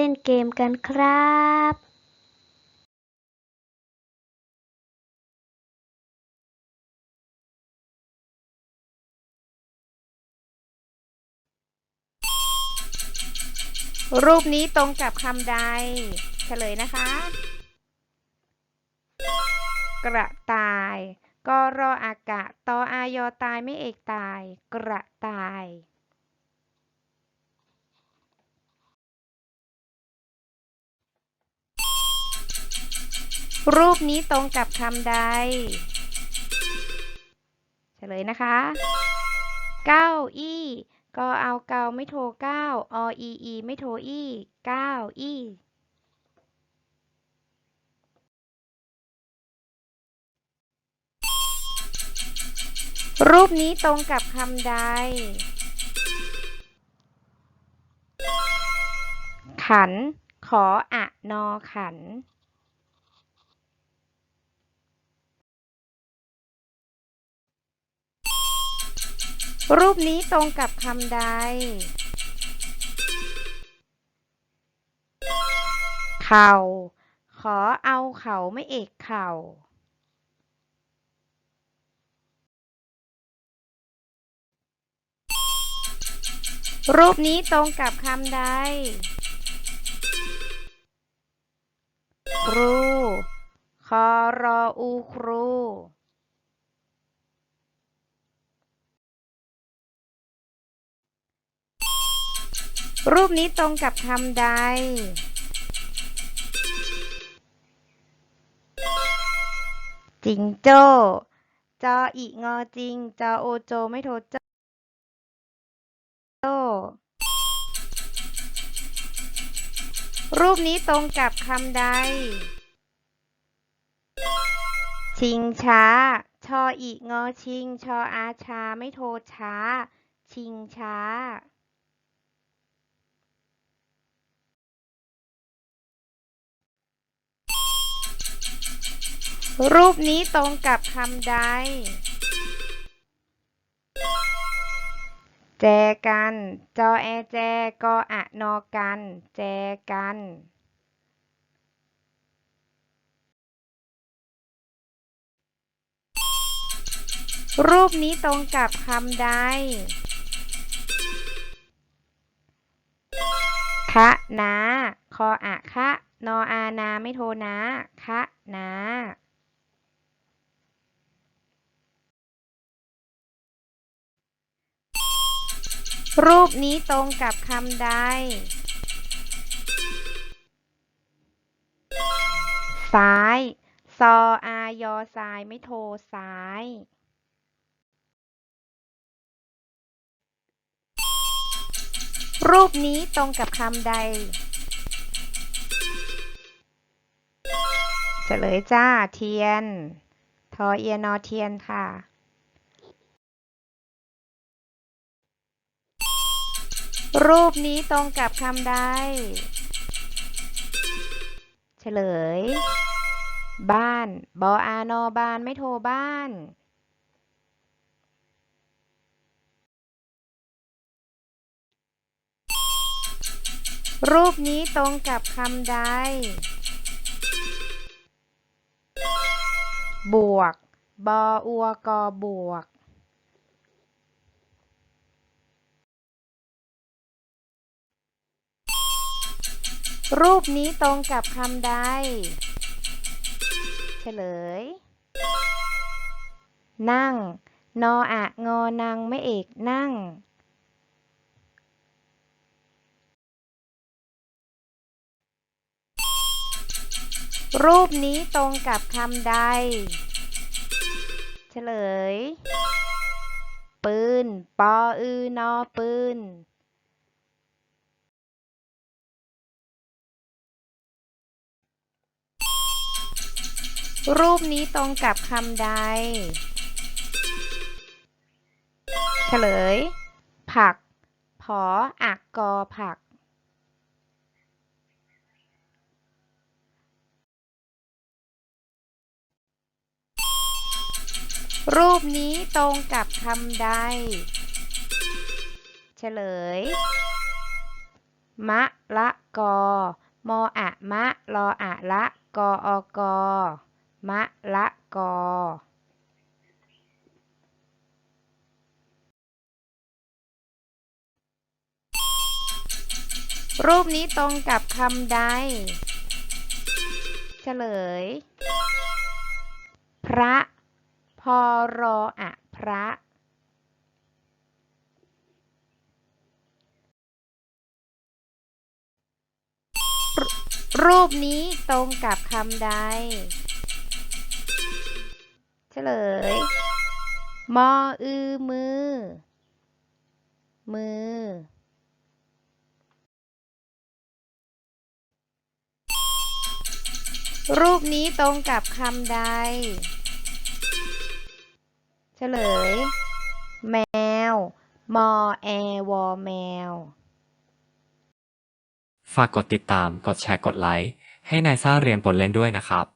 ล่นเกมกันครับรูปนี้ตรงกับคำใด เฉลยนะคะ กระต่าย กรออากะตออายอตายไม่เอกตาย กระต่าย รูปนี้ตรงกับคำใด เฉลยนะคะ เก้าอี้ก็เอาเกาไม่โทรเก้าออีอีไม่โทรอี้เก้าอี้รูปนี้ตรงกับคำใด ขัน ขออะนอขัน รูปนี้ตรงกับคำใด เข่า ขอเอาเขาไม่เอกเข่า รูปนี้ตรงกับคำใด ครู คอรออูครู รูปนี้ตรงกับคำใด จิงโจ้ จออีงอจริง จอโอโจไม่โทโจโจ้รูปนี้ตรงกับคำใด ชิงช้า ชออีงอชิง ชออาชาไม่โทช้า ชิงช้า รูปนี้ตรงกับคำใด แจกัน จอแอแจกออะนอกัน แจกัน รูปนี้ตรงกับคำใดคะนา คออะคะ นออานา ไม่โทนะ คะนา รูปนี้ตรงกับคำใด ซ้าย ซออายอซ้ายไม่โทซ้าย รูปนี้ตรงกับคำใด เฉลยจ้าเทียน ทอเอียนอเทียนค่ะ รูปนี้ตรงกับคำใด เฉลย บ้าน บออานอบ้านไม่โทรบ้านรูปนี้ตรงกับคำใด บวก บออัวกอบวก รูปนี้ตรงกับคำใด เฉลย นั่ง นออะงอนังไม่เอกนั่ง รูปนี้ตรงกับคำใด เฉลย ปืน ปออือนอปืน รูปนี้ตรงกับคำใด เฉลย ผัก ผอ อักกอ ผัก รูปนี้ตรงกับคำใด เฉลย มะละกอ มออะมะ รออะละ กออกอ มะละกอรูปนี้ตรงกับคำใด เฉลย พระ พอรออะพระ รูปนี้ตรงกับคำใด เฉลย มออือมือ มือ รูปนี้ตรงกับคำใด เฉลย แมว มอแอวอแมว ฝากกดติดตาม กดแชร์ กดไลค์ ให้นายซ่าเรียนบทเล่นด้วยนะครับ